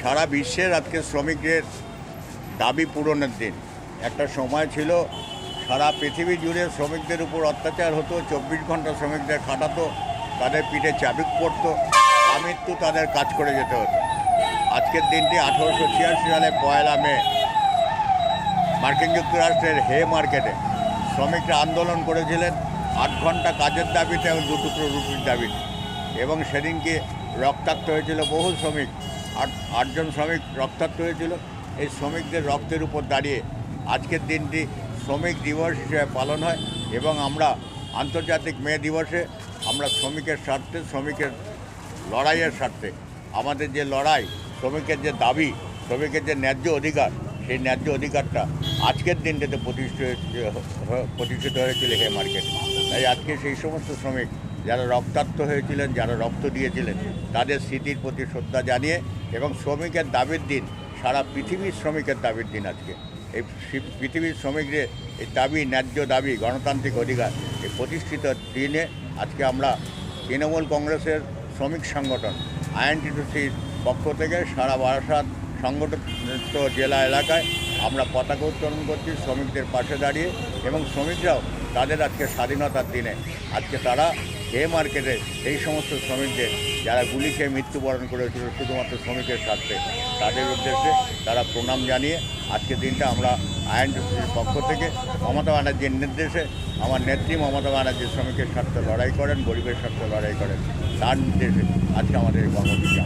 সারা বিশ্বের আজকে শ্রমিকদের দাবি পূরণের দিন। একটা সময় ছিল সারা পৃথিবী জুড়ে শ্রমিকদের উপর অত্যাচার হতো, চব্বিশ ঘণ্টা শ্রমিকদের খাটাতো, তাদের পিঠে চাবিক পড়তো আমৃত্যু তাদের কাজ করে যেতে হতো। আজকের দিনটি আঠারোশো ছিয়াশি সালে পয়লা মে, মার্কিন যুক্তরাষ্ট্রের হে মার্কেটে। শ্রমিকরা আন্দোলন করেছিলেন, আট ঘণ্টা কাজের দাবিতে এবং দু টুকরো রুটির দাবিতে। এবং সেদিনকে রক্তাক্ত হয়েছিল বহু শ্রমিক, আট, আটজন শ্রমিক রক্তাক্ত হয়েছিল। এই শ্রমিকদের রক্তের উপর দাঁড়িয়ে আজকের দিনটি শ্রমিক দিবস হিসেবে পালন হয় এবং আমরা আন্তর্জাতিক মে দিবসে আমরা শ্রমিকের স্বার্থে, শ্রমিকের লড়াইয়ের স্বার্থে, আমাদের যে লড়াই, শ্রমিকের যে দাবি, শ্রমিকের যে ন্যায্য অধিকার, সেই ন্যায্য অধিকারটা আজকের দিনটাতে প্রতিষ্ঠিত প্রতিষ্ঠিত হয়েছিল হে মার্কেট। তাই আজকে সেই সমস্ত শ্রমিক যারা রক্তাক্ত হয়েছিলেন, যারা রক্ত দিয়েছিলেন, তাদের স্মৃতির প্রতি শ্রদ্ধা জানিয়ে এবং শ্রমিকের দাবির দিন, সারা পৃথিবীর শ্রমিকের দাবির দিন আজকে। এই পৃথিবীর শ্রমিকদের এই দাবি, ন্যায্য দাবি, গণতান্ত্রিক অধিকার, এই প্রতিষ্ঠিত দিনে আজকে আমরা তৃণমূল কংগ্রেসের শ্রমিক সংগঠন আইএনটিটিসির পক্ষ থেকে সারা বারাসাত সংগঠিত জেলা এলাকায় আমরা পতাকা উত্তোলন করছি, শ্রমিকদের পাশে দাঁড়িয়ে এবং শ্রমিকরাও তাদের আজকে স্বাধীনতার দিনে। আজকে তারা এ মার্কেটে এই সমস্ত শ্রমিকদের, যারা গুলি খেয়ে মৃত্যুবরণ করেছিল, শুধুমাত্র শ্রমিকের স্বার্থে, তাদের উদ্দেশ্যে তারা প্রণাম জানিয়ে আজকের দিনটা আমরা আইএনটিসির পক্ষ থেকে মমতা ব্যানার্জির নির্দেশে আমার নেত্রী মমতা ব্যানার্জি শ্রমিকের স্বার্থে লড়াই করেন, গরিবের স্বার্থে লড়াই করেন। তার নির্দেশে আজকে আমাদের এই কর্মসূচি